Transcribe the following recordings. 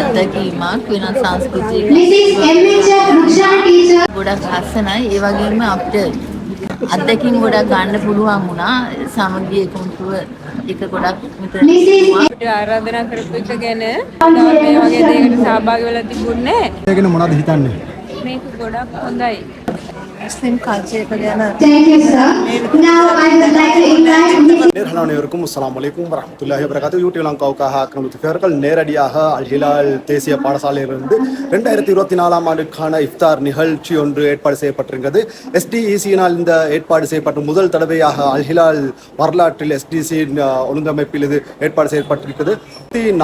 අත්දැකීමක් වෙන සංස්කෘතියක. ගොඩක් ලස්සනයි. ඒ වගේම අපිට අත්දැකීම් ගොඩක් ගන්න පුළුවන් වුණා. සමගිය එකමුතුව එක ගොඩක්. අපිට ආරාධනා කරපු එක ගැන මේ වගේ දෙයකට සහභාගී වෙලා තිබුණේ ඒකන මොනවද හිතන්නේ. මේක ගොඩක් හොඳයි. அனைவருக்கும் அஸ்ஸலாமு அலைக்கும் வரஹ்மத்துல்லாஹி வபரகாத்து யூடியூப் லங்காவுக்காக கலந்துத்துக்கார்கள் நேரடியாக அல் ஹிலால் தேசிய பாடசாலையிலிருந்து ரெண்டாயிரத்தி இருபத்தி நாலாம் ஆண்டுக்கான இஃப்தார் நிகழ்ச்சி ஒன்று ஏற்பாடு செய்யப்பட்டிருக்கிறது. எஸ்டிஇசியினால் இந்த ஏற்பாடு செய்யப்பட்ட முதல் தடவையாக அல் ஹிலால் வரலாற்றில் எஸ்டிசி ஒழுங்கமைப்பில் இது ஏற்பாடு செய்யப்பட்டிருக்கிறது.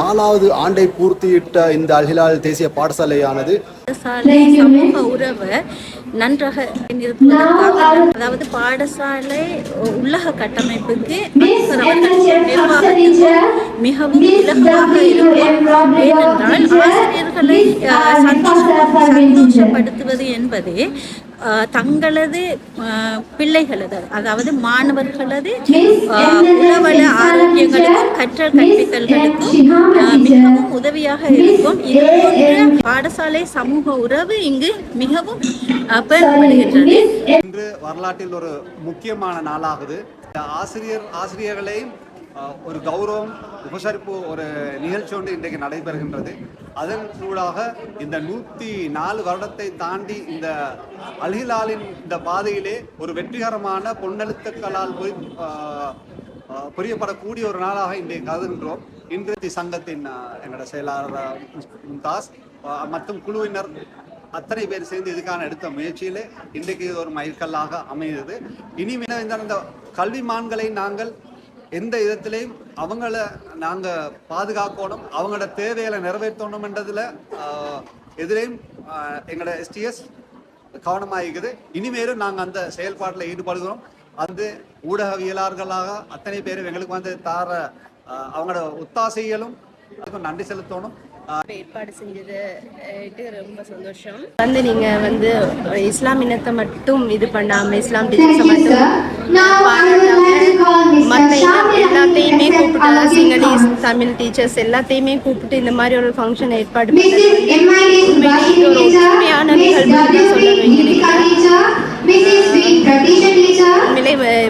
நாலாவது ஆண்டை பூர்த்தியிட்ட இந்த அல் ஹிலால் தேசிய பாடசாலையானது பாடசாலை சமூக உறவை நன்றாக நிறுத்துவதற்காக அதாவது பாடசாலை உள்ளக கட்டமைப்புக்கு. மிகவும் இலகுவாக. இருக்கும் ஏனென்றால். ஆசிரியர்களை. சந்தோஷப்படுத்துவது என்பது தங்களது பிள்ளைகளது அதாவது மாணவர்களது. உளவள ஆரோக்கியங்களுக்கும். கற்றல். கற்பித்தல்களுக்கும். மிகவும் உதவியாக இருக்கும் இது. போன்ற பாடசாலை சமூக உறவு இங்கு மிகவும் பேணப்படுகின்றது. இன்று வரலாற்றில் ஒரு முக்கியமான நாளாகுது இந்த ஆசிரியர் ஆசிரியர்களையும் ஒரு கௌரவம் உபசரிப்பு ஒரு நிகழ்ச்சி ஒன்று இன்றைக்கு நடைபெறுகின்றது அதன் சூடாக இந்த நூற்றி நாலு வருடத்தை தாண்டி இந்த அல்ஹிலாலின் இந்த பாதையிலே ஒரு வெற்றிகரமான பொன்னெழுத்துக்களால் புரியப்படக்கூடிய ஒரு நாளாக இன்றைக்கு கருதுகின்றோம் இன்றைய சங்கத்தின் என்னோட செயலாளர் மும்தாஸ் மற்றும் குழுவினர் அத்தனை பேர் சேர்ந்து இதுக்கான எடுத்த முயற்சியிலே இன்றைக்கு ஒரு மைல்கல்லாக அமைகிறது இனிமேல் இந்த கல்வி கல்விமான்களை நாங்கள் எந்த விதத்திலையும் அவங்கள நாங்கள் பாதுகாக்கணும் அவங்களோட தேவைகளை நிறைவேற்றணும் என்றதில் எதிரையும் எங்களோட எஸ்டிஎஸ் கவனமாக இருக்குது இனிமேலும் நாங்கள் அந்த செயல்பாட்டில் ஈடுபடுகிறோம். அது ஊடகவியலாளர்களாக அத்தனை பேரும் எங்களுக்கு வந்து தார அவங்களோட ஒத்தாசைகளும் அதுக்கும் நன்றி செலுத்தணும் ஏற்பாடு செஞ்சது ரொம்ப சந்தோஷம் வந்து நீங்க வந்து இஸ்லாம் இனத்தை மட்டும் இது பண்ணாம இஸ்லாம். மற்ற எல்லாத்தையுமே கூப்பிட்டு சிங்களீஸ் தமிழ் டீச்சர்ஸ் எல்லாத்தையுமே கூப்பிட்டு இந்த மாதிரி ஒரு ஃபங்க்ஷன் ஏற்பாடு teacher. உண்மையான நிகழ்வு W. சொல்லணும்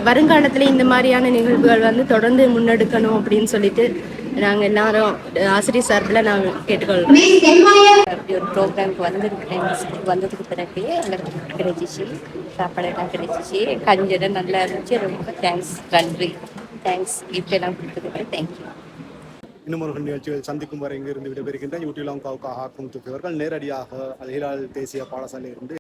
வருங்காலத்துல இந்த மாதிரியான நிகழ்வுகள் வந்து தொடர்ந்து முன்னெடுக்கணும் அப்படின்னு சொல்லிட்டு நாங்க எல்லாரும் ஆசிரியர் சார்பில் Miss M.I.F. அப்படி ஒரு ப்ரோக்ராம்க்கு வந்திருக்கிறேன். ஸ்கூலுக்கு வந்ததுக்கு பிறகு எங்களுக்கு கிடைச்சிச்சு. சாப்பாடெல்லாம் கிடைச்சிச்சு. கஞ்சரம் நல்லா இருந்துச்சு. ரொம்ப தேங்க்ஸ் நன்றி. தேங்க்ஸ் இப்பெல்லாம் கொடுத்ததுக்கு தேங்க்யூ இன்னும் ஒரு நிகழ்ச்சிகள் சந்திக்கும் வரை இங்கிருந்து விடைபெறுகின்ற யூடியூப் லங்காவுக்காக கலந்துத்துக்கார்கள் நேரடியாக அல் ஹிலால் தேசிய பாடசாலையிலிருந்து